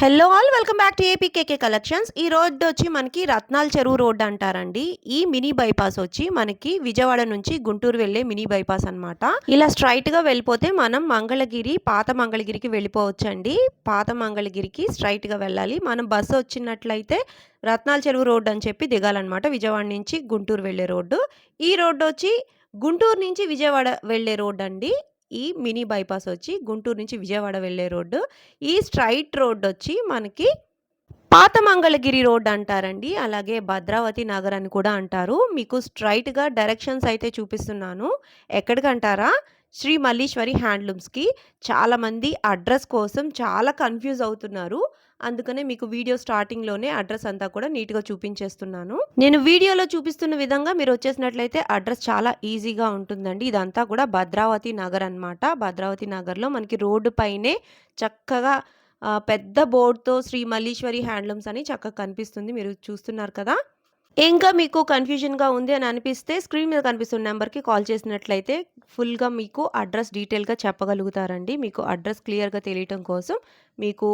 Hello all welcome back to APKK collections ఈ road వచ్చి మనకి రత్నాల చెరువు రోడ్ అంటారండి. ఈ మినీ బైపాస్ వచ్చి మనకి విజయవాడ నుంచి గుంటూరు వెళ్ళే మినీ బైపాస్ అనమాట ఇలా స్ట్రైట్గా వెళ్ళిపోతే మనం మంగళగిరి పాత మంగళగిరికి వెళ్ళిపోవచ్చండి. పాత మంగళగిరికి స్ట్రైట్గా వెళ్ళాలి. మనం బస్సు వచ్చినట్లయితే రత్నాల చెరువు రోడ్ అని చెప్పి దిగాలన్నమాట. విజయవాడ నుంచి గుంటూరు వెళ్ళే రోడ్డు. ఈ రోడ్డు వచ్చి గుంటూరు నుంచి విజయవాడ వెళ్ళే రోడ్ అండి ఈ మినీ బైపాస్ వచ్చి గుంటూరు నుంచి విజయవాడ వెళ్ళే రోడ్డు. ఈ స్ట్రైట్ రోడ్ వచ్చి మనకి పాత మంగళగిరి రోడ్ అంటారండి. అలాగే భద్రావతి నగర్ అని కూడా అంటారు. మీకు స్ట్రైట్గా డైరెక్షన్స్ అయితే చూపిస్తున్నాను. ఎక్కడికంటారా? శ్రీ మల్లీశ్వరి హ్యాండ్లూమ్స్కి. చాలామంది అడ్రస్ కోసం చాలా కన్ఫ్యూజ్ అవుతున్నారు. అందుకనే మీకు వీడియో స్టార్టింగ్లోనే అడ్రస్ అంతా కూడా నీట్గా చూపించేస్తున్నాను. నేను వీడియోలో చూపిస్తున్న విధంగా మీరు వచ్చేసినట్లయితే అడ్రస్ చాలా ఈజీగా ఉంటుందండి. ఇదంతా కూడా భద్రావతి నగర్ అన్నమాట. భద్రావతి నగర్లో మనకి రోడ్డు పైనే చక్కగా పెద్ద బోర్డుతో శ్రీ మల్లీశ్వరి హ్యాండ్లూమ్స్ అని చక్కగా కనిపిస్తుంది. మీరు చూస్తున్నారు కదా? ఇంకా మీకు కన్ఫ్యూజన్గా ఉంది అని అనిపిస్తే స్క్రీన్ మీద కనిపిస్తున్న నెంబర్కి కాల్ చేసినట్లయితే ఫుల్గా మీకు అడ్రస్ డీటెయిల్గా చెప్పగలుగుతారండి. మీకు అడ్రస్ క్లియర్గా తెలియటం కోసం మీకు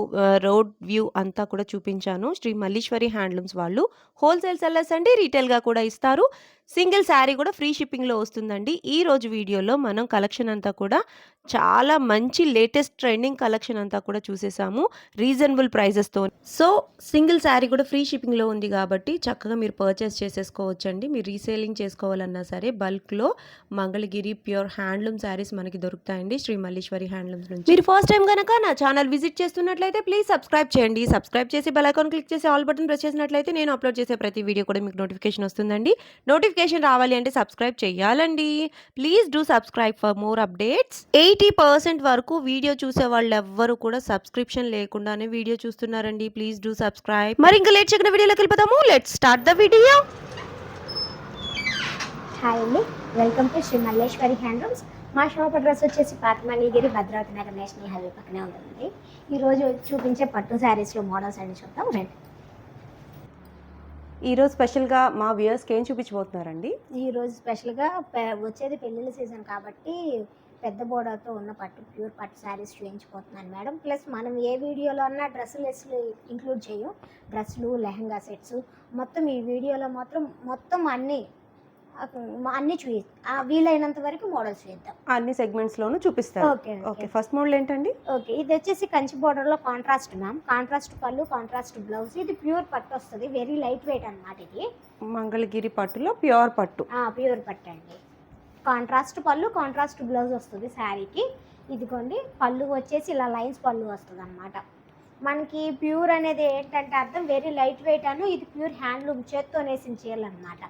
రోడ్ వ్యూ అంతా కూడా చూపించాను. శ్రీ మల్లీశ్వరి హ్యాండ్లూమ్స్ వాళ్ళు. హోల్సేల్ సెల్లర్స్ అండి రీటైల్గా కూడా ఇస్తారు. సింగిల్ శారీ కూడా ఫ్రీ షిప్పింగ్లో వస్తుందండి. ఈ రోజు వీడియోలో మనం కలెక్షన్ అంతా కూడా చాలా మంచి లేటెస్ట్ ట్రెండింగ్ కలెక్షన్ అంతా కూడా చూసేసాము. రీజనబుల్ ప్రైజెస్తో సో సింగిల్ శారీ కూడా ఫ్రీ షిప్పింగ్లో ఉంది కాబట్టి చక్కగా మీరు పర్చేస్ చేసేసుకోవచ్చండి. మీరు రీసేలింగ్ చేసుకోవాలన్నా సరే బల్క్లో మంగళగిరి ప్యూర్ హ్యాండ్లూమ్ శారీస్ మనకి దొరుకుతాయండి శ్రీ మల్లీశ్వరి హ్యాండ్లూమ్స్ నుంచి. మీరు ఫస్ట్ టైం కనుక నా ఛానల్ విజిట్ చేస్తున్నట్లయితే ప్లీజ్ సబ్స్క్రైబ్ చేయండి. సబ్స్క్రైబ్ చేసి బెలైకాన్ క్లిక్ చేసి ఆల్ బటన్ ప్రెస్ చేసినట్లయితే నేను అప్లోడ్ చేసే ప్రతి వీడియో కూడా మీకు నోటిఫికేషన్ వస్తుందండి. నోటిఫికేషన్ రావాలి అంటే సబ్స్క్రైబ్ చేయాలండి. Please do subscribe for more updates eighty percent వరకు వీడియో చూసే వాళ్ళు ఎవ్వరు కూడా సబ్స్క్రిప్షన్ లేకుండానే వీడియో చూస్తున్నారండి. ప్లీజ్ డూ సబ్స్క్రైబ్ మరి ఇంకా లేట్ చేయకుండా వీడియోలోకి వెళ్ళిపోతాము. Let start the video hi అండి welcome to Shri Malleshwari handlooms మా షాప్ అడ్రస్ వచ్చేసి పాతమణిగిరి భద్రావతి నగర్ నేషనల్ హైవే పక్కనే ఉంటుందండి ఈరోజు చూపించే పట్టు శారీస్లో మోడల్స్ అన్ని చూద్దాం రండి. ఈరోజు స్పెషల్గా మా వ్యూయర్స్కి ఏం చూపించబోతున్నారండి? ఈరోజు స్పెషల్గా వచ్చేది పెళ్ళిళ్ళ సీజన్ కాబట్టి పెద్ద బోర్డర్తో ఉన్న పట్టు ప్యూర్ పట్టు శారీస్ చూపించిపోతున్నాను మేడం. ప్లస్ మనం ఏ వీడియోలో అన్నా డ్రెస్సులు ఇంక్లూడ్ చేయం డ్రెస్సులు లెహంగా సెట్స్ మొత్తం ఈ వీడియోలో మాత్రం మొత్తం అన్నీ అన్నీ చూపి వీలైనంత వరకు మోడల్స్ చూద్దాం. అన్ని సెగ్మెంట్స్లోనూ చూపిస్తారు. Okay okay. ఫస్ట్ మోడల్ ఏంటండి? ఓకే ఇది వచ్చేసి కంచి బోర్డర్లో కాంట్రాస్ట్ మ్యామ్ కాంట్రాస్ట్ పళ్ళు కాంట్రాస్ట్ బ్లౌజ్ ఇది ప్యూర్ పట్టు వస్తుంది. వెరీ లైట్ వెయిట్ అన్నమాట ఇది. మంగళగిరి పట్టులో ప్యూర్ పట్టు. ప్యూర్ పట్టు అండి. కాంట్రాస్ట్ పళ్ళు కాంట్రాస్ట్ బ్లౌజ్ వస్తుంది శారీకి. ఇదిగోండి పళ్ళు వచ్చేసి ఇలా లైన్స్ పళ్ళు వస్తుంది అనమాట మనకి ప్యూర్ అనేది ఏంటంటే అర్థం వెరీ లైట్ వెయిట్ అను ఇది ప్యూర్ హ్యాండ్లూమ్ చేత్తో నేసిన చీరలు అనమాట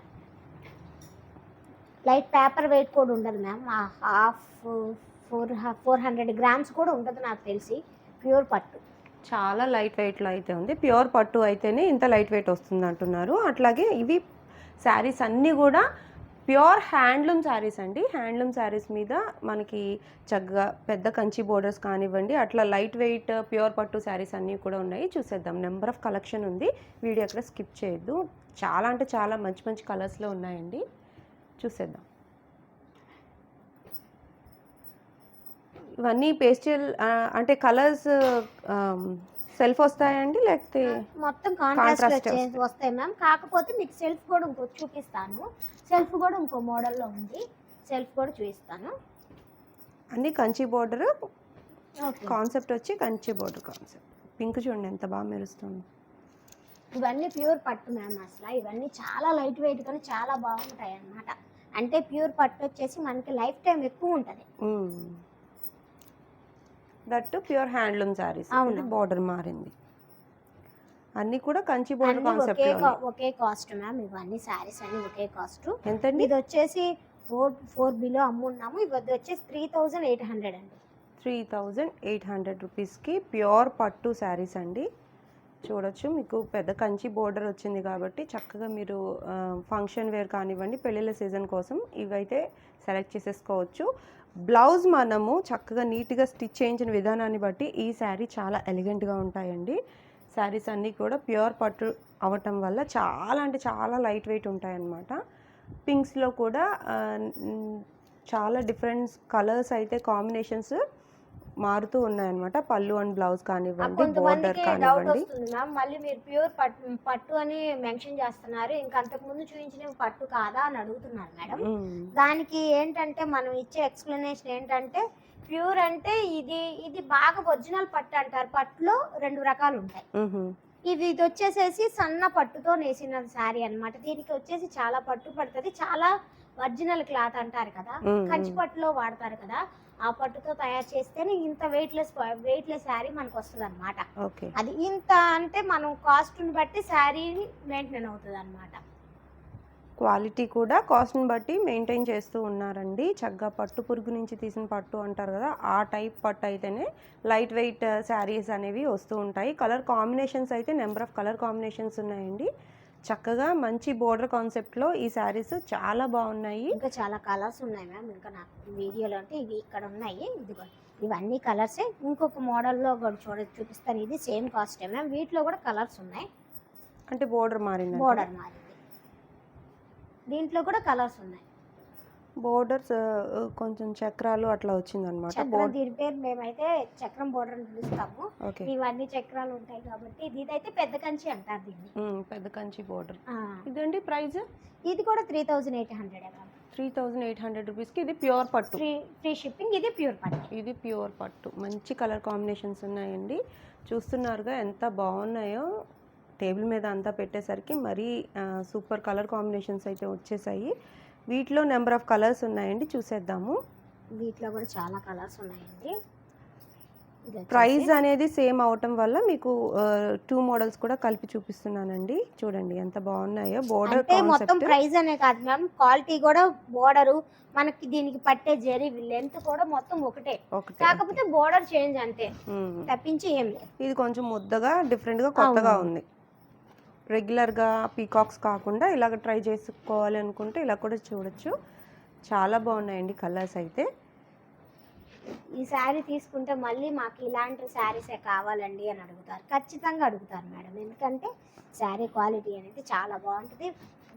లైట్ పేపర్ వెయిట్ కూడా ఉండదు ma'am. Half four four hundred grams కూడా ఉండదు నాకు తెలిసి. ప్యూర్ పట్టు. చాలా లైట్ వెయిట్లో అయితే ఉంది. ప్యూర్ పట్టు అయితేనే ఇంత లైట్ వెయిట్ వస్తుంది అంటున్నారు. అట్లాగే ఇవి శారీస్ అన్నీ కూడా ప్యూర్ హ్యాండ్లూమ్ శారీస్ అండి. హ్యాండ్లూమ్ శారీస్ మీద మనకి చక్కగా పెద్ద కంచి బోర్డర్స్ కానివ్వండి అట్లా లైట్ వెయిట్ ప్యూర్ పట్టు శారీస్ అన్నీ కూడా ఉన్నాయి. చూసేద్దాం. నెంబర్ ఆఫ్ కలెక్షన్ ఉంది. వీడియో అక్కడ స్కిప్ చేయొద్దు. చాలా అంటే చాలా మంచి మంచి కలర్స్లో ఉన్నాయండి. చూసేద్దాం. ఇవన్నీ పేస్టల్ అంటే కలర్స్ సెల్ఫ్ వస్తాయండి లేకపోతే మొత్తం కాంట్రాస్ట్ వస్తాయి? మ్యామ్ కాకపోతే మీకు సెల్ఫ్ కూడా ఇంకో చూపిస్తాను. సెల్ఫ్ కూడా ఇంకో మోడల్లో ఉంది. సెల్ఫ్ కూడా చూపిస్తాను. అన్ని కంచి బోర్డర్ కాన్సెప్ట్ వచ్చి కంచి బోర్డర్ కాన్సెప్ట్ పింక్ చూడండి ఎంత బాగా మెరుస్తుంది. ఇవన్నీ ప్యూర్ పట్టు మ్యామ్ అసలు. ఇవన్నీ చాలా లైట్ వెయిట్ కానీ చాలా బాగుంటాయి అన్నమాట అంటే ప్యూర్ పట్టు వచ్చేసి మనకి లైఫ్ టైం ఎక్కువ ఉంటుంది. That pure handloom saris. అవును. బోర్డర్ మారింది. అన్ని కూడా కంచి బోర్డర్ కాన్సెప్ట్ ఒకే కాస్ట్ మ్యామ్. ఇవన్నీ శారీస్ అన్ని ఒకే కాస్ట్ ఎంతండి? ఇది వచ్చేసి ఫోర్ ఫోర్ బిలో అమ్మున్నాము. ఇవి వచ్చేసి త్రీ థౌజండ్ ఎయిట్ హండ్రెడ్ అండి. త్రీ థౌజండ్ ఎయిట్ హండ్రెడ్ రూపీస్కి ప్యూర్ పట్టు శారీస్ అండి. చూడొచ్చు. మీకు పెద్ద కంచి బోర్డర్ వచ్చింది కాబట్టి చక్కగా మీరు ఫంక్షన్ వేర్ కానివ్వండి పెళ్ళిళ్ళ సీజన్ కోసం ఇవైతే సెలెక్ట్ చేసేసుకోవచ్చు. బ్లౌజ్ మనము చక్కగా నీట్గా స్టిచ్ చేయించిన విధానాన్ని బట్టి ఈ శారీ చాలా ఎలిగెంట్గా ఉంటాయండి. శారీస్ అన్నీ కూడా ప్యూర్ పట్టు అవటం వల్ల చాలా అంటే చాలా లైట్ వెయిట్ ఉంటాయన్నమాట. పింక్స్లో కూడా చాలా డిఫరెంట్ కలర్స్ అయితే కాంబినేషన్స్ మారుతూ ఉన్నాయన్నమాట. పళ్ళు అండ్ బ్లౌజ్ కానివ్వండి బోర్డర్ కొంతమందికి డౌట్ కానివ్వండి. వస్తుంది మ్యామ్. మళ్ళీ మీరు ప్యూర్ పట్టు పట్టు అని మెన్షన్ చేస్తున్నారు. ఇంకా అంతకు ముందు చూపించినవి పట్టు కాదా అని అడుగుతున్నారు మేడం. దానికి ఏంటంటే మనం ఇచ్చే ఎక్స్ప్లెనేషన్ ఏంటంటే ప్యూర్ అంటే ఇది ఇది బాగా ఒరిజినల్ పట్టు అంటారు. పట్టులో రెండు రకాలు ఉంటాయి. ఇది ఇది వచ్చేసేసి సన్న పట్టుతో నేసిన శారీ అన్నమాట. దీనికి వచ్చేసి చాలా పట్టు పడుతుంది. చాలా ఒరిజినల్ క్లాత్ అంటారు కదా. కంచి పట్టులో వాడతారు కదా. ఆ పట్టుతో తయారు చేస్తేనే ఇంత వెయిట్లెస్ వెయిట్లెస్ శారీ మనకు వస్తుంది అనమాట అది ఇంత అంటే మనం కాస్ట్ని బట్టి శారీ మెయింటైన్ అవుతుంది అనమాట క్వాలిటీ కూడా కాస్ట్ని బట్టి మెయింటైన్ చేస్తూ ఉన్నారండి. చక్కగా పట్టు పురుగు నుంచి తీసిన పట్టు అంటారు కదా ఆ టైప్ పట్టు అయితేనే లైట్ వెయిట్ శారీస్ అనేవి వస్తూ ఉంటాయి. కలర్ కాంబినేషన్స్ అయితే నెంబర్ ఆఫ్ కలర్ కాంబినేషన్స్ ఉన్నాయండి. చక్కగా మంచి బోర్డర్ కాన్సెప్ట్లో ఈ శారీస్ చాలా బాగున్నాయి. ఇంకా చాలా కలర్స్ ఉన్నాయి మ్యామ్. ఇంకా నాకు వీడియోలో అంటే ఇవి ఇక్కడ ఉన్నాయి. ఇదిగో ఇవన్నీ కలర్సే. ఇంకొక మోడల్లో కూడా చూడ చూపిస్తాను. ఇది సేమ్ కాస్టే మ్యామ్. వీటిలో కూడా కలర్స్ ఉన్నాయి. అంటే బోర్డర్ మారింది బోర్డర్ మారింది. దీంట్లో కూడా కలర్స్ ఉన్నాయి. బోర్డర్స్ కొంచెం చక్రాలు అట్లా వచ్చింది అనమాట చక్రం బోర్డర్ దీని పేరు మేమైతే చక్రం బోర్డర్ అని పిలుస్తాము. ఇవన్నీ చక్రాలు ఉంటాయి కాబట్టి ఇదైతే పెద్ద కంచి అంటారు దీన్ని. పెద్ద కంచి బోర్డర్. ఇదండి ప్రైస్? ఇది కూడా three thousand eight hundred three thousand eight hundred రూపీస్కి ఇది ప్యూర్ పట్టు. ఫ్రీ షిప్పింగ్ ఇది ప్యూర్ పట్టు. ఇది ప్యూర్ పట్టు. మంచి కలర్ కాంబినేషన్స్ ఉన్నాయండి. చూస్తున్నారుగా ఎంత బాగున్నాయో. టేబుల్ మీద అంతా పెట్టేసరికి మరీ సూపర్ కలర్ కాంబినేషన్స్ అయితే వచ్చేసాయి. వీటిలో నెంబర్ ఆఫ్ కలర్స్ ఉన్నాయండి చూసేద్దాము. వీటిలో కూడా చాలా కలర్స్ ఉన్నాయండి. ప్రైస్ అనేది సేమ్ అవటం వల్ల మీకు టూ మోడల్స్ కూడా కలిపి చూపిస్తున్నానండి. చూడండి ఎంత బాగున్నాయో బోర్డర్ మొత్తం ప్రైస్ అనే కాదు మ్యామ్ క్వాలిటీ కూడా బోర్డరు మనకి దీనికి పట్టే జరీ లెంత్ కూడా మొత్తం ఒకటే. కాకపోతే బోర్డర్ చేంజ్ అంతే. తప్పించి ఏం లేదు. ఇది కొంచెం ముద్దగా డిఫరెంట్గా కొత్తగా అవును. ఉంది. రెగ్యులర్గా పీకాక్స్ కాకుండా ఇలాగ ట్రై చేసుకోవాలి అనుకుంటే ఇలా కూడా చూడొచ్చు. చాలా బాగున్నాయండి కలర్స్ అయితే. ఈ శారీ తీసుకుంటే మళ్ళీ మాకు ఇలాంటి శారీసే కావాలండి అని అడుగుతారు. ఖచ్చితంగా అడుగుతారు మేడం. ఎందుకంటే శారీ క్వాలిటీ అనేది చాలా బాగుంటుంది.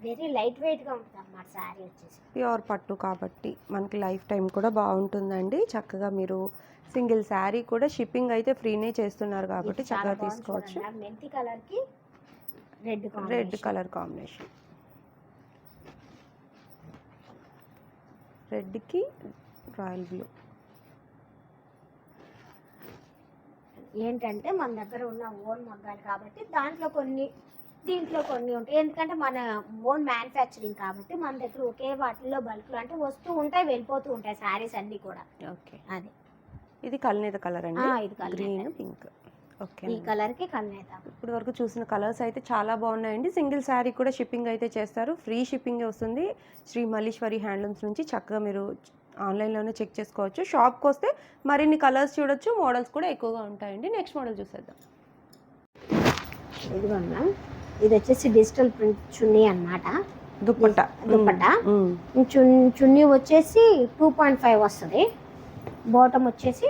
వెరీ లైట్ వెయిట్గా ఉంటుంది అన్నమాట శారీ వచ్చేసి. ప్యూర్ పట్టు కాబట్టి మనకి లైఫ్ టైం కూడా బాగుంటుందండి. చక్కగా మీరు సింగిల్ శారీ కూడా షిప్పింగ్ అయితే ఫ్రీనే చేస్తున్నారు కాబట్టి చక్కగా తీసుకోవచ్చు. మెంతి కలర్కి రెడ్ రెడ్ కలర్ కాంబినేషన్ రెడ్కి రాయల్ బ్లూ ఏంటంటే మన దగ్గర ఉన్న ఓన్ మగ్గాలు కాబట్టి దాంట్లో కొన్ని దీంట్లో కొన్ని ఉంటాయి. ఎందుకంటే మన ఓన్ మ్యానుఫ్యాక్చరింగ్ కాబట్టి మన దగ్గర ఒకే వాటిల్లో బల్క్లో అంటే వస్తూ ఉంటాయి వెళ్ళిపోతూ ఉంటాయి శారీస్ అన్నీ కూడా. ఓకే అది. ఇది కల్నేత కలర్ అండి. ఇది. గ్రీన్ పింక్ ఈ కలర్కి కల్నేత ఇప్పుడు వరకు చూసిన కలర్స్ అయితే చాలా బాగున్నాయండి. సింగిల్ శారీ కూడా షిప్పింగ్ అయితే చేస్తారు. ఫ్రీ షిప్పింగ్ వస్తుంది. శ్రీ మల్లీశ్వరి హ్యాండ్లూమ్స్ నుంచి చక్కగా మీరు ఆన్లైన్లోనే చెక్ చేసుకోవచ్చు. షాప్కి వస్తే మరిన్ని కలర్స్ చూడొచ్చు. మోడల్స్ కూడా ఎక్కువగా ఉంటాయండి. నెక్స్ట్ మోడల్ చూసేద్దాం. ఇదిగో మ్యామ్ ఇది వచ్చేసి డిజిటల్ ప్రింట్ చున్నీ అన్నమాట. దుప్పట్ట. చున్ చున్నీ వచ్చేసి టూ పాయింట్ ఫైవ్ వస్తుంది. బాటమ్ వచ్చేసి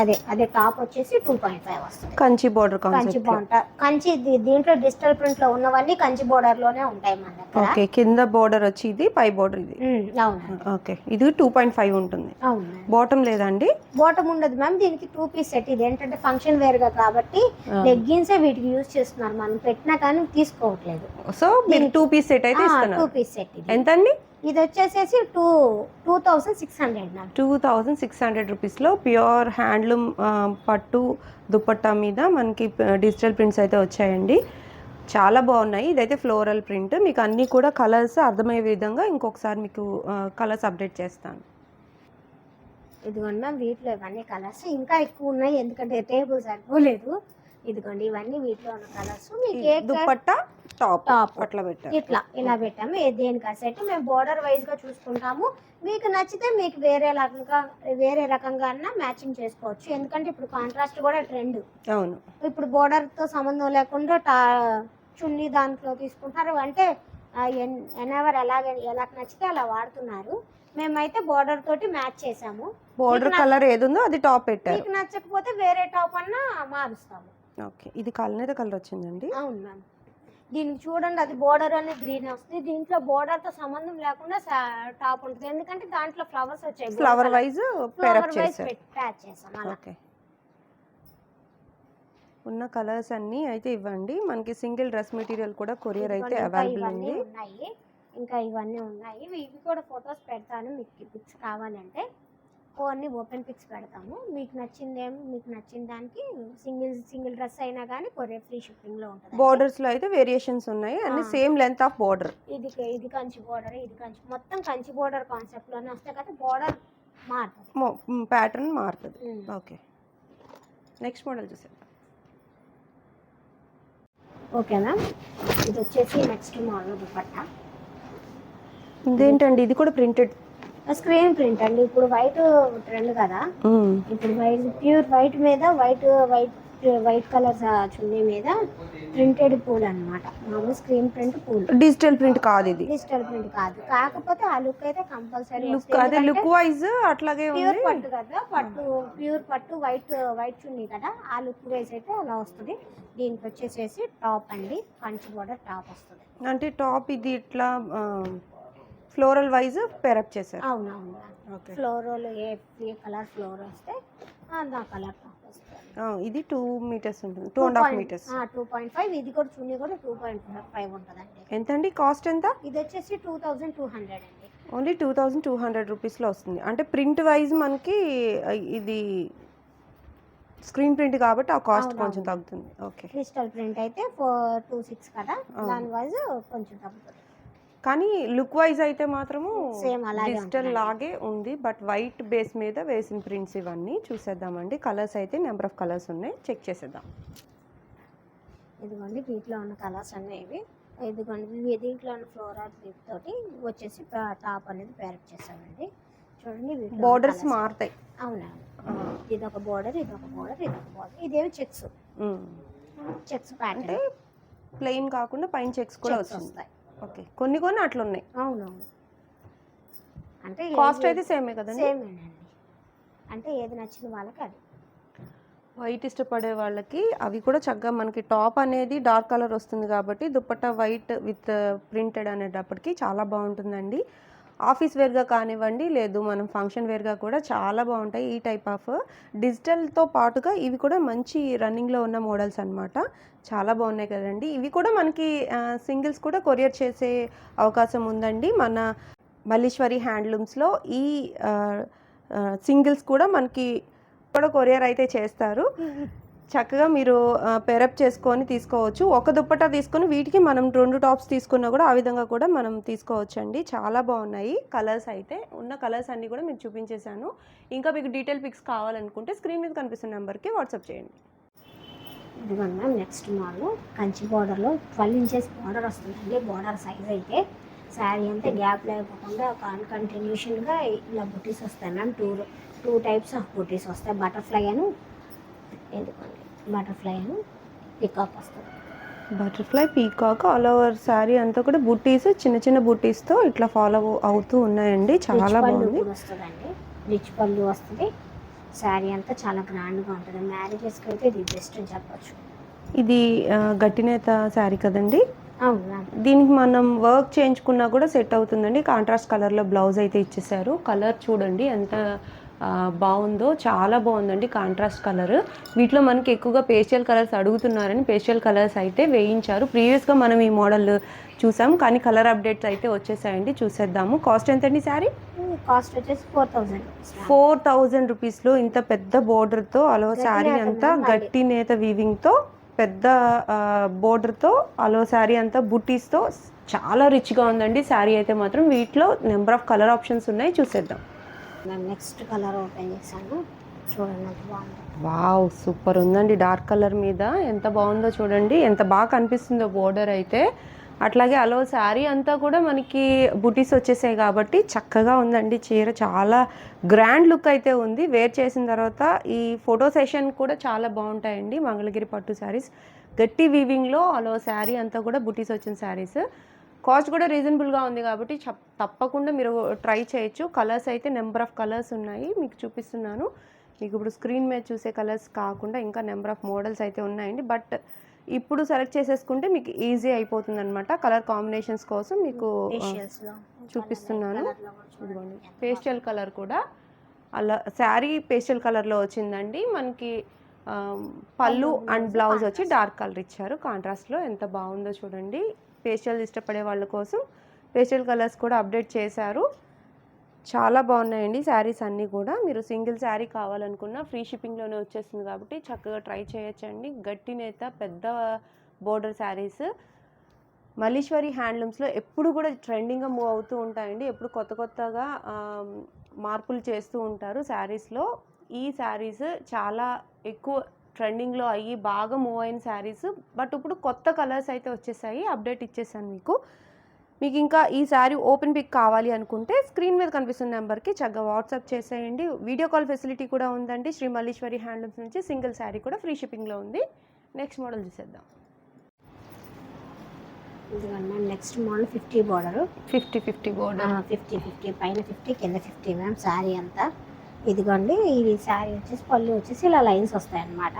అదే అదే టాప్ వచ్చేసి టూ పాయింట్ ఫైవ్ వస్తుంది. కంచి బోర్డర్ కంచి కాన్సెప్ట్ బాగుంటా. కంచి దీంట్లో డిజిటల్ ప్రింట్లో ఉన్నవన్నీ కంచి బోర్డర్లోనే ఉంటాయి మన దగ్గర. ఓకే కింద బోర్డర్ వచ్చి ఇది పై బోర్డర్ ఇది. అవును ఓకే ఇది టూ పాయింట్ ఫైవ్ ఉంటుంది. అవును బాటమ్ లేదండి? బాటమ్ ఉండదు మ్యామ్ దీనికి టూ పీస్ సెట్ ఇది ఏంటంటే ఫంక్షన్ వేర్గా కాబట్టి ఆ. లెగ్గిన్సే వీటికి యూజ్ చేస్తున్నారు. మనం పెట్టినా కానీ తీసుకోవట్లేదు. సో మీరు టూ పీస్ సెట్ అయితే టూ పీస్ సెట్ ఎంత అండి ఇది వచ్చేసేసి two two thousand six hundred ma'am. Two thousand six hundred రూపీస్లో ప్యూర్ హ్యాండ్లూమ్ పట్టు దుపట్టా మీద మనకి డిజిటల్ ప్రింట్స్ అయితే వచ్చాయండి. చాలా బాగున్నాయి. ఇదైతే ఫ్లోరల్ ప్రింట్. మీకు అన్నీ కూడా కలర్స్ అర్థమయ్యే విధంగా ఇంకొకసారి మీకు కలర్స్ అప్డేట్ చేస్తాను. ఇదిగోండి మ్యామ్ వీటిలో ఇవన్నీ కలర్స్ ఇంకా ఎక్కువ ఉన్నాయి. ఎందుకంటే టేబుల్ సరిపోలేదు. ఇదిగోండి ఇవన్నీ వీటిలో ఉన్న కలర్స్. మీకు ఏ టాప్. అట్లా పెట్టారు. ఇట్లా ఇలా పెట్టాము. దేనికి ఆ సెట్ మేము బోర్డర్ వైజ్గా చూసుకుంటాము. మీకు నచ్చితే మీకు వేరే రకంగా వేరే రకంగా అన్నా మ్యాచింగ్ చేసుకోవచ్చు. ఎందుకంటే ఇప్పుడు కాంట్రాస్ట్ కూడా ట్రెండ్ అవును. ఇప్పుడు border తో సంబంధం లేకుండా టా చున్నీ దాంట్లో తీసుకుంటారు. అంటే ఎనెవర్ ఎలాగ ఎలా నచ్చితే అలా వాడుతున్నారు. మేమైతే బోర్డర్ తోటి మ్యాచ్ చేసాము బోర్డర్ కలర్ ఏది ఉందో అది టాప్ పెట్టారు. మీకు నచ్చకపోతే వేరే టాప్ అన్నా మారుస్తాము. ఓకే. ఇది కలర్ కలర్ వచ్చిందండి. అవును మ్యామ్. దీనికి చూడండి అది బోర్డర్ అనేది గ్రీన్ వస్తుంది. దీంట్లో border తో సంబంధం లేకుండా టాప్ ఉంటుంది. ఎందుకంటే దాంట్లో ఫ్లవర్స్ వచ్చాయి ఫ్లవర్ వైజ్ చేశారు. ప్యాచ్ చేసాం అలా. ఉన్న కలర్స్ అన్నీ అయితే ఇవ్వండి. మనకి సింగిల్ డ్రెస్ మెటీరియల్ కూడా కొరియర్ అయితే అవైలబుల్ ఉంది. ఉన్నాయి. ఇంకా ఇవన్నీ ఉన్నాయి. ఇవి ఇవి కూడా ఫొటోస్ పెడతాను. మీకు పిక్స్ కావాలంటే కొన్ని ఓపెన్ పిక్స్ పెడతాము. మీకు నచ్చిందేం మీకు నచ్చిన దానికి సింగిల్ సింగిల్ డ్రెస్ అయినా కానీ కొరియర్ ఫ్రీ షిప్పింగ్లో ఉంటుంది బోర్డర్స్లో అయితే వేరియేషన్స్ ఉన్నాయి. అన్ని. సేమ్ లెంత్ ఆఫ్ బోర్డర్ ఇది ఇది కంచి బోర్డర్ ఇది కంచి మొత్తం కంచి బోర్డర్ కాన్సెప్ట్లోనే వస్తాయి కదా బోర్డర్ మారుతుంది. ప్యాటర్న్ మారుతుంది. ఓకే నెక్స్ట్ మోడల్ చూసేద్దాం. ఓకేనా ఇది వచ్చేసి నెక్స్ట్ మోడల్ దుపట్టా. ఇదేంటండి? ఇది కూడా ప్రింటెడ్ స్క్రీన్ ప్రింట్ అండి. ఇప్పుడు వైట్ ట్రెండ్ కదా. ఇప్పుడు వైట్ ప్యూర్ వైట్ మీద వైట్ వైట్ వైట్ కలర్ చున్నీ మీద ప్రింటెడ్ పూలు అన్నమాట. మామూలు స్క్రీన్ ప్రింట్ పూలు. డిజిటల్ ప్రింట్ కాదు ఇది. డిజిటల్ ప్రింట్ కాదు. కాకపోతే ఆ లుక్ అయితే కంపల్సరీ లుక్ అదే లుక్ వైజ్ అట్లాగే ప్యూర్ పట్టు కదా. పట్టు ప్యూర్ పట్టు వైట్ వైట్ చున్నీ కదా. ఆ లుక్ వేసి అయితే అలా వస్తుంది. దీనికి వచ్చేసేసి టాప్ అండి. కంచి బోర్డర్ టాప్ వస్తుంది. అంటే టాప్ ఇది ఇట్లా ఫ్లోరల్ వైజ్ పేరప్ చేశారు. అవునవును. ఓకే ఫ్లోరోలు ఏ ఏ కలర్ ఫ్లోర్ వస్తే ఆ కలర్ ఇది టూ మీటర్స్ ఉంటుంది. Two and half metres two point five ఇది కూడా చున్నీ కూడా టూ పాయింట్ ఫైవ్ ఉంటుందండి. ఎంత అండి కాస్ట్ ఎంత? ఇది వచ్చేసి టూ థౌజండ్ టూ హండ్రెడ్ అండి. Only two thousand two hundred రూపీస్లో వస్తుంది. అంటే ప్రింట్ వైజ్ మనకి ఇది స్క్రీన్ ప్రింట్ కాబట్టి ఆ కాస్ట్. కొంచెం తగ్గుతుంది. ఓకే క్రిస్టల్ ప్రింట్ అయితే ఫోర్ టూ సిక్స్ కదా. దాని వైజ్ కొంచెం తగ్గుతుంది. కానీ లుక్ వైజ్ అయితే మాత్రము డిజిటల్. లాగే ఉంది. బట్ వైట్ బేస్ మీద వేసిన ప్రింట్స్ ఇవన్నీ చూసేద్దామండి. కలర్స్ అయితే నెంబర్ ఆఫ్ కలర్స్ ఉన్నాయి. చెక్ చేసేద్దాం. ఇదిగోండి వీటిలో ఉన్న కలర్స్ అన్నీ ఇవి. ఇదిగోండి దీంట్లో ఉన్న ఫ్లోరల్ క్లిప్ తోటి వచ్చేసి టాప్ అనేది పేరప్ చేసామండి చూడండి బోర్డర్స్. మారుతాయి. అవునవును ఇది ఒక బోర్డర్ ఇది ఒక బోర్డర్ ఇది ఒక బోర్డర్ ఇదేమి చెక్స్ చెక్స్ ప్యాటర్న్ ప్లెయిన్ కాకుండా పైన చెక్స్ కూడా వస్తాయి. ఓకే. కొన్ని కొన్ని అట్లా ఉన్నాయి అవునవును. అంటే కాస్ట్ అయితే సేమే కదండి? సేమేనండి అంటే ఏది నచ్చిన వాళ్ళకి అది. వైట్ ఇష్టపడే వాళ్ళకి అవి కూడా చక్కగా మనకి టాప్ అనేది డార్క్ కలర్ వస్తుంది కాబట్టి దుపట్టా వైట్ విత్ ప్రింటెడ్ అనేటప్పటికి చాలా బాగుంటుందండి. ఆఫీస్ వేర్గా కానివ్వండి లేదు మనం ఫంక్షన్ వేర్గా కూడా చాలా బాగుంటాయి ఈ టైప్ ఆఫ్ డిజిటల్తో పాటుగా ఇవి కూడా మంచి రన్నింగ్లో ఉన్న మోడల్స్ అనమాట చాలా బాగున్నాయి కదండి. ఇవి కూడా మనకి సింగిల్స్ కూడా కొరియర్ చేసే అవకాశం ఉందండి. మన మల్లీశ్వరి హ్యాండ్లూమ్స్లో ఈ సింగిల్స్ కూడా మనకి కూడా కొరియర్ అయితే చేస్తారు. చక్కగా మీరు పెరప్ చేసుకొని తీసుకోవచ్చు. ఒక దుప్పటా తీసుకొని వీటికి మనం రెండు టాప్స్ తీసుకున్నా కూడా ఆ విధంగా కూడా మనం తీసుకోవచ్చు అండి చాలా బాగున్నాయి కలర్స్ అయితే. ఉన్న కలర్స్ అన్నీ కూడా మీకు చూపించేశాను. ఇంకా మీకు డీటెయిల్ పిక్స్ కావాలనుకుంటే స్క్రీన్ మీద కనిపిస్తున్న నెంబర్కి వాట్సాప్ చేయండి. ఇదిగోండి నెక్స్ట్ మోడల్ కంచి బార్డర్లో ట్వెల్వ్ ఇంచెస్ బార్డర్ వస్తుందండి. బార్డర్ సైజ్ అయితే. శారీ అంతా గ్యాప్ లేకుండా కంటిన్యూషన్గా ఇలా బుటీస్ వస్తాయి ma'am two two types of బుటీస్ వస్తాయి. బటర్ఫ్లై అని ఎందుకండి బటర్ఫ్లై పికాక్ వస్తుంది. Butterfly peacock all over sari అంతా కూడా బుట్టీస్ చిన్న చిన్న బుట్టీస్తో ఇట్లా ఫాలో అవుతూ ఉన్నాయండి. చాలా బాగుంది. వస్తుందండి. రిచ్ పళ్ళు వస్తుంది. శారీ అంతా చాలా గ్రాండ్గా ఉంటుంది. మ్యారేజెస్కి అయితే ఇది బెస్ట్ అని చెప్పొచ్చు. ఇది గట్టినేత శారీ కదండి? దీనికి మనం వర్క్ చేయించుకున్నా కూడా సెట్ అవుతుందండి. కాంట్రాస్ట్ కలర్లో బ్లౌజ్ అయితే ఇచ్చేసారు కలర్ చూడండి ఎంత బాగుందో చాలా బాగుందండి కాంట్రాస్ట్ కలర్ వీటిలో మనకి ఎక్కువగా పేస్టల్ కలర్స్ అడుగుతున్నారని పేస్టల్ కలర్స్ అయితే వేయించారు. ప్రీవియస్గా మనం ఈ మోడల్ చూసాం కానీ కలర్ అప్డేట్స్ అయితే వచ్చేసాయండి. చూసేద్దాము. కాస్ట్ ఎంతండి శారీ? కాస్ట్ వచ్చేసి ఫోర్ థౌజండ్ ఫోర్ థౌజండ్ రూపీస్లో ఇంత పెద్ద బోర్డర్తో అలో శారీ అంతా. గట్టి నేత వీవింగ్తో పెద్ద బోర్డర్తో అలో శారీ అంతా బుట్టీస్తో చాలా రిచ్గా ఉందండి. శారీ అయితే మాత్రం వీటిలో నెంబర్ ఆఫ్ కలర్ ఆప్షన్స్ ఉన్నాయి. చూసేద్దాం. నేను నెక్స్ట్ కలర్ ఓపెన్ చేశాను. చూడండి ఎంత బాగుంది. వావ్ సూపర్ ఉందండి. డార్క్ కలర్ మీద ఎంత బాగుందో చూడండి. ఎంత బాగా కనిపిస్తుందో బోర్డర్ అయితే. అట్లాగే అలో శారీ అంతా కూడా మనకి బుటీస్ వచ్చేసాయి కాబట్టి చక్కగా ఉందండి చీర. చాలా గ్రాండ్ లుక్ అయితే ఉంది. వేర్ చేసిన తర్వాత ఈ ఫోటో సెషన్ కూడా చాలా బాగుంటాయండి. మంగళగిరి పట్టు శారీస్ గట్టి వీవింగ్లో అలో శారీ అంతా కూడా బుటీస్ వచ్చిన శారీస్ కాస్ట్ కూడా రీజనబుల్గా ఉంది కాబట్టి తప్పకుండా మీరు ట్రై చేయొచ్చు. కలర్స్ అయితే నెంబర్ ఆఫ్ కలర్స్ ఉన్నాయి మీకు చూపిస్తున్నాను. మీకు ఇప్పుడు స్క్రీన్ మీద చూసే కలర్స్ కాకుండా ఇంకా నెంబర్ ఆఫ్ మోడల్స్ అయితే ఉన్నాయండి. బట్ ఇప్పుడు సెలెక్ట్ చేసేసుకుంటే మీకు ఈజీ అయిపోతుంది అనమాట కలర్ కాంబినేషన్స్ కోసం మీకు చూపిస్తున్నాను. పేస్టల్ కలర్ కూడా అలా శారీ పేస్టల్ కలర్లో వచ్చిందండి. మనకి పళ్ళు అండ్ బ్లౌజ్ వచ్చి. డార్క్ కలర్ ఇచ్చారు. కాంట్రాస్ట్లో ఎంత బాగుందో చూడండి. పేస్టల్ ఇష్టపడే వాళ్ళ కోసం పేస్టల్ కలర్స్ కూడా అప్డేట్ చేశారు. చాలా బాగున్నాయండి శారీస్ అన్నీ కూడా. మీరు సింగిల్ శారీ కావాలనుకున్నా ఫ్రీ షిప్పింగ్లోనే వచ్చేస్తుంది కాబట్టి చక్కగా ట్రై చేయొచ్చండి. గట్టి నేత పెద్ద బోర్డర్ శారీస్. మల్లీశ్వరి హ్యాండ్లూమ్స్లో ఎప్పుడు కూడా ట్రెండింగ్గా మూవ్ అవుతూ ఉంటాయండి. ఎప్పుడు కొత్త కొత్తగా మార్పులు చేస్తూ ఉంటారు శారీస్లో. ఈ శారీస్ చాలా ఎక్కువ ట్రెండింగ్లో అయ్యి బాగా మూవ్ అయిన శారీస్. బట్ ఇప్పుడు కొత్త కలర్స్ అయితే వచ్చేసాయి. అప్డేట్ ఇచ్చేసాను మీకు. మీకు ఇంకా ఈ శారీ ఓపెన్ పిక్ కావాలి అనుకుంటే స్క్రీన్ మీద కనిపిస్తున్న నెంబర్కి చక్కగా వాట్సాప్ చేసేయండి. వీడియో కాల్ ఫెసిలిటీ కూడా ఉందండి. శ్రీ మల్లీశ్వరి హ్యాండ్లూమ్స్ నుంచి సింగిల్ శారీ కూడా ఫ్రీ షిప్పింగ్లో ఉంది. నెక్స్ట్ మోడల్ చూసేద్దాం. ఇదిగోండి next model fifty border. Fifty fifty border. Fifty fifty పైన ఫిఫ్టీ కింద ఫిఫ్టీ మ్యామ్ శారీ అంతా. ఇదిగోండి ఇది శారీ వచ్చేసి పళ్ళు వచ్చేసి ఇలా లైన్స్ వస్తాయి అన్నమాట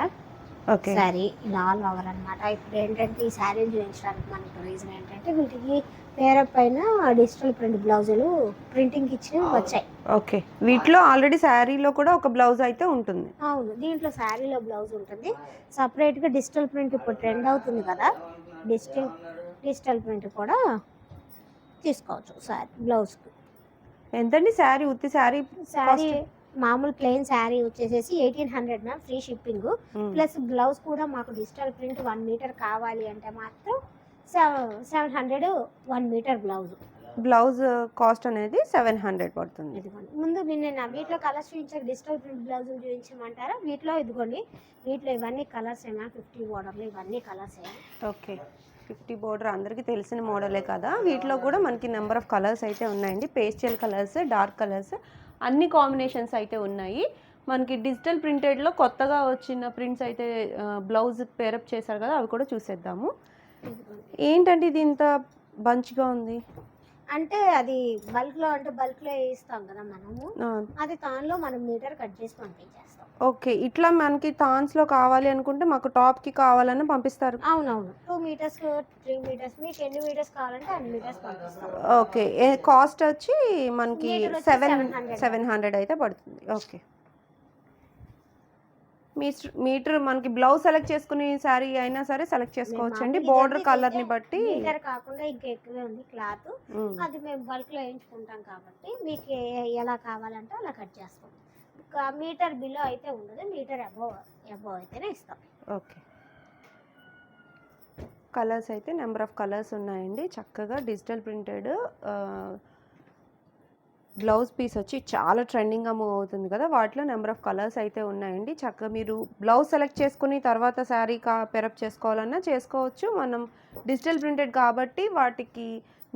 ఓకే. శారీ ఇలా ఆల్ ఓవర్ అనమాట ఇప్పుడు ఏంటంటే ఈ శారీని చూపించడానికి మనకు రీజన్ ఏంటంటే వీటికి వేరే పైన డిజిటల్ ప్రింట్ బ్లౌజులు ప్రింటింగ్ ఇచ్చి వచ్చాయి. ఓకే. వీటిలో ఆల్రెడీ శారీలో కూడా ఒక బ్లౌజ్ అయితే ఉంటుంది. అవును దీంట్లో శారీలో బ్లౌజ్ ఉంటుంది. సపరేట్గా డిజిటల్ ప్రింట్ ఇప్పుడు ట్రెండ్ అవుతుంది కదా. డిజిటల్ డిజిటల్ ప్రింట్ కూడా తీసుకోవచ్చు శారీ బ్లౌజ్కి. ఎంతండి శారీ? ఉత్తి శారీ శారీ మామూలు ప్లెయిన్ శారీ వచ్చేసేసి eighteen hundred ma'am free shipping. Plus blouse కూడా మాకు డిజిటల్ ప్రింట్ వన్ మీటర్ కావాలి అంటే మాత్రం seven hundred one meter blouse. Blouse cost అనేది సెవెన్ హండ్రెడ్ పడుతుంది. ముందు నేను వీటిలో కలర్స్ చూపించాక డిజిటల్ ప్రింట్ బ్లౌజ్ చూపించమంటారా? వీటిలో ఇదిగోండి వీటిలో ఇవన్నీ కలర్స్ ఏమా ఫిఫ్టీ బోర్డర్లు ఇవన్నీ కలర్స్. ఓకే. ఫిఫ్టీ బోర్డర్ అందరికీ తెలిసిన మోడలే కదా. వీటిలో కూడా మనకి నెంబర్ ఆఫ్ కలర్స్ అయితే ఉన్నాయండి. పేస్టల్ కలర్స్ డార్క్ కలర్స్ అన్ని కాంబినేషన్స్ అయితే ఉన్నాయి. మనకి డిజిటల్ ప్రింటెడ్లో కొత్తగా వచ్చిన ప్రింట్స్ అయితే బ్లౌజ్ పేరప్ చేశారు కదా అవి కూడా చూసేద్దాము. ఏంటంటే ఇది ఇంత బంచ్గా ఉంది? అంటే అది బల్క్లో అంటే బల్క్లో వేయిస్తాం కదా మనము. అది దానిలో మనం మీటర్ కట్ చేసి పంపించేస్తాం. ఓకే ఇట్లా మనకి థాన్స్లో కావాలి అనుకుంటే మాకు టాప్కి కావాలని పంపిస్తారు. అవునవును. టూ మీటర్స్ త్రీ మీటర్స్ మీకు ఎన్ని మీటర్స్ కావాలంటే అన్ని మీటర్స్ పంపిస్తాం. ఓకే కాస్ట్ వచ్చి మనకి మీటర్ సెవెన్ 700. సెవెన్ హండ్రెడ్ అయితే పడుతుంది. ఓకే. మీటర్ మనకి బ్లౌజ్ సెలెక్ట్ చేసుకునే శారీ అయినా సరే సెలెక్ట్ చేసుకోవచ్చు అండి బోర్డర్ ఇదైతే కలర్ని బట్టి మీటర్ కాకుండా ఇంకా ఎక్కువే ఉంది క్లాత్. అది మేము బల్క్లో వేయించుకుంటాం కాబట్టి మీకు ఎలా కావాలంటే అలా కట్ చేస్తాం. ఒక మీటర్ బిలో అయితే ఉండదు మీటర్ అబోవ్ అబోవ్ అయితేనే ఇస్తాం. ఓకే. కలర్స్ అయితే నెంబర్ ఆఫ్ కలర్స్ ఉన్నాయండి. చక్కగా డిజిటల్ ప్రింటెడ్ బ్లౌజ్ పీస్ వచ్చి చాలా ట్రెండింగ్గా మూవ్ అవుతుంది కదా. వాటిలో నెంబర్ ఆఫ్ కలర్స్ అయితే ఉన్నాయండి. చక్కగా మీరు బ్లౌజ్ సెలెక్ట్ చేసుకుని తర్వాత శారీ కా పెరప్ చేసుకోవాలన్నా చేసుకోవచ్చు. మనం డిజిటల్ ప్రింటెడ్ కాబట్టి వాటికి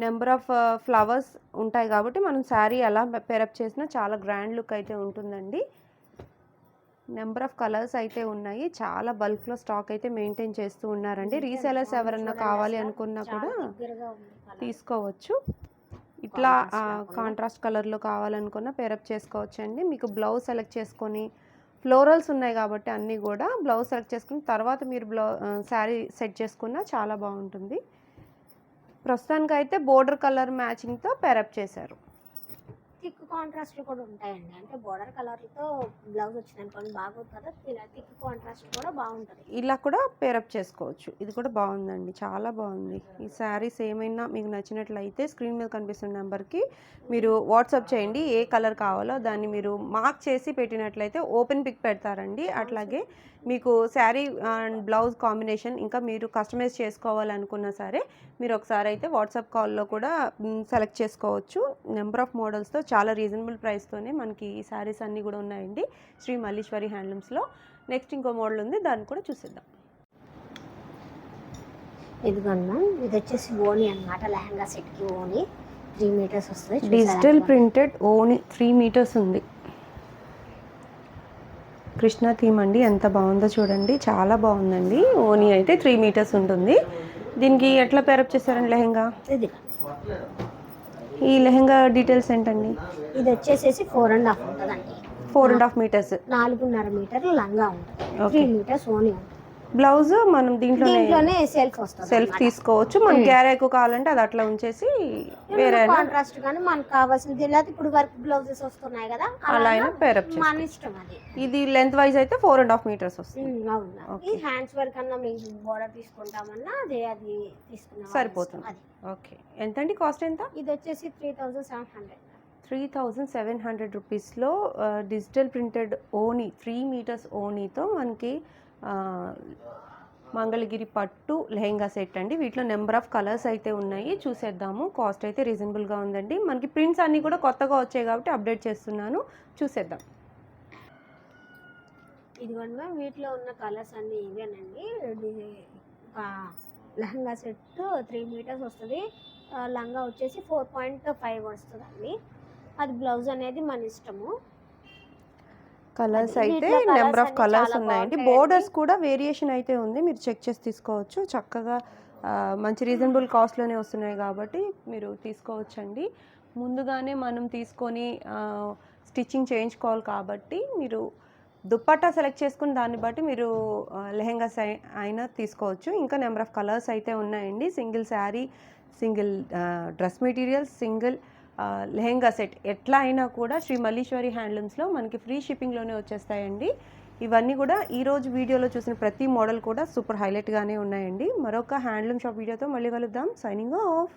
నెంబర్ ఆఫ్ ఫ్లవర్స్ ఉంటాయి కాబట్టి మనం శారీ ఎలా పెరప్ చేసినా చాలా గ్రాండ్ లుక్ అయితే ఉంటుందండి. నెంబర్ ఆఫ్ కలర్స్ అయితే ఉన్నాయి. చాలా బల్క్లో స్టాక్ అయితే మెయింటైన్ చేస్తూ ఉన్నారండి. రీసెలర్స్ ఎవరన్నా కావాలి అనుకున్నా కూడా. తీసుకోవచ్చు. ఇట్లా. కాంట్రాస్ట్ కలర్లో కావాలనుకున్న పేరప్ చేసుకోవచ్చు అండి. మీకు బ్లౌజ్ సెలెక్ట్ చేసుకొని ఫ్లోరల్స్ ఉన్నాయి కాబట్టి అన్నీ కూడా బ్లౌజ్ సెలెక్ట్ చేసుకుని తర్వాత మీరు బ్లౌ శారీ సెట్ చేసుకున్నా చాలా బాగుంటుంది. ప్రస్తుతానికైతే బోర్డర్ కలర్ మ్యాచింగ్తో పేరప్ చేశారు. థిక్ కాంట్రాస్ట్ కూడా ఉంటాయండి. అంటే బోర్డర్ కలర్తో బ్లౌజ్ వచ్చింది అనుకోండి బాగోదు కదా ఇలా థిక్ కాంట్రాస్ట్ కూడా బాగుంటుంది. ఇలా కూడా పేరప్ చేసుకోవచ్చు. ఇది కూడా బాగుందండి. చాలా బాగుంది. ఈ శారీస్ ఏమైనా మీకు నచ్చినట్లయితే స్క్రీన్ మీద కనిపిస్తున్న నెంబర్కి మీరు వాట్సాప్ చేయండి. ఏ కలర్ కావాలో దాన్ని మీరు మార్క్ చేసి పెట్టినట్లయితే ఓపెన్ పిక్ పెడతారండి. అట్లాగే మీకు శారీ అండ్ బ్లౌజ్ కాంబినేషన్ ఇంకా మీరు కస్టమైజ్ చేసుకోవాలనుకున్నా సరే మీరు ఒకసారి అయితే వాట్సాప్ కాల్లో కూడా సెలెక్ట్ చేసుకోవచ్చు. నెంబర్ ఆఫ్ మోడల్స్తో చాలా రీజనబుల్ ప్రైస్తోనే మనకి ఈ శారీస్ అన్నీ కూడా ఉన్నాయండి. శ్రీ మల్లీశ్వరి హ్యాండ్లూమ్స్లో నెక్స్ట్ ఇంకో మోడల్ ఉంది దాన్ని కూడా చూసేద్దాం. మ్యామ్ ఇది వచ్చేసి ఓని అన్నమాట. లెహంగా సెట్కి ఓని త్రీ మీటర్స్ వస్తుంది. డిజిటల్ ప్రింటెడ్ ఓని త్రీ మీటర్స్ ఉంది. కృష్ణ థీమ్ అండి. ఎంత బాగుందో చూడండి. చాలా బాగుందండి. ఓని అయితే త్రీ మీటర్స్ ఉంటుంది. దీనికి ఎట్లా పేరప్ చేశారండి లెహంగా. ఇది. ఈ లెహంగా డీటెయిల్స్ ఏంటండి? ఇది వచ్చేసేసి ఫోర్ అండ్ హాఫ్ ఉంటుందండి. ఫోర్ అండ్ హాఫ్ మీటర్స్ నాలుగున్నర మీటర్లు లంగా ఉంటుంది. త్రీ మీటర్స్ ఓని ఉంటుంది. బ్లౌజ్ మనం దీంట్లోనే దీంట్లోనే సెల్ఫ్ వస్తుంది సెల్ఫ్ తీసుకోవచ్చు. మన గ్యారా ఎక్కువ కావాలంటే అది అట్లా ఉంచేసి వేరే కాంట్రాస్ట్ కానీ మనకు కావాల్సింది. లేదా ఇప్పుడు వర్క్ బ్లౌజెస్ వస్తున్నాయి కదా అలా అయినా పేరప్ మన ఇష్టం అది. ఇది లెంత్ వైజ్ అయితే ఫోర్ అండ్ హాఫ్ మీటర్స్ వస్తుంది. అవును? ఈ హ్యాండ్స్ వర్క్ అన్నా మీకు బోర్డర్ తీసుకుంటామన్నా అదే అది తీసుకున్నాం సరిపోతుంది. ఓకే ఎంతండి కాస్ట్ ఎంత? ఇది వచ్చేసి three thousand seven hundred three thousand seven hundred రూపీస్లో డిజిటల్ ప్రింటెడ్ ఓనీ త్రీ మీటర్స్ ఓనీతో మనకి మంగళగిరి పట్టు లెహెంగా సెట్ అండి. వీటిలో నెంబర్ ఆఫ్ కలర్స్ అయితే ఉన్నాయి. చూసేద్దాము. కాస్ట్ అయితే రీజనబుల్గా ఉందండి. మనకి ప్రింట్స్ అన్నీ కూడా కొత్తగా వచ్చాయి కాబట్టి అప్డేట్ చేస్తున్నాను. చూసేద్దాం. ఇదిగోండి మ్యామ్ వీటిలో ఉన్న కలర్స్ అన్నీ ఇవేనండి. ఇది లెహంగా సెట్ త్రీ మీటర్స్ వస్తుంది. లంగా వచ్చేసి ఫోర్ పాయింట్ ఫైవ్ వస్తుందండి. అది బ్లౌజ్ అనేది మన ఇష్టము. కలర్స్ అయితే నెంబర్ ఆఫ్ కలర్స్ ఉన్నాయండి. బోర్డర్స్ కూడా వేరియేషన్ అయితే ఉంది. మీరు చెక్ చేసి తీసుకోవచ్చు. చక్కగా మంచి రీజనబుల్ కాస్ట్లోనే వస్తున్నాయి కాబట్టి మీరు తీసుకోవచ్చండి. ముందుగానే మనం తీసుకొని స్టిచ్చింగ్ చేయించుకోవాలి కాబట్టి మీరు దుప్పట్టా సెలెక్ట్ చేసుకుని దాన్ని బట్టి మీరు ఆ, లెహెంగాస్ అయి- అయినా తీసుకోవచ్చు. ఇంకా నెంబర్ ఆఫ్ కలర్స్ అయితే ఉన్నాయండి. Single sari single dress material single lehenga set ఎట్లా అయినా కూడా శ్రీ మల్లీశ్వరి హ్యాండ్లూమ్స్లో మనకి ఫ్రీ షిప్పింగ్లోనే వచ్చేస్తాయండి. ఇవన్నీ కూడా ఈ రోజు వీడియోలో చూసిన ప్రతి మోడల్ కూడా సూపర్ హైలైట్గానే ఉన్నాయండి. మరొక హ్యాండ్లూమ్ షాప్ వీడియోతో మళ్ళీ కలుద్దాం. Signing off!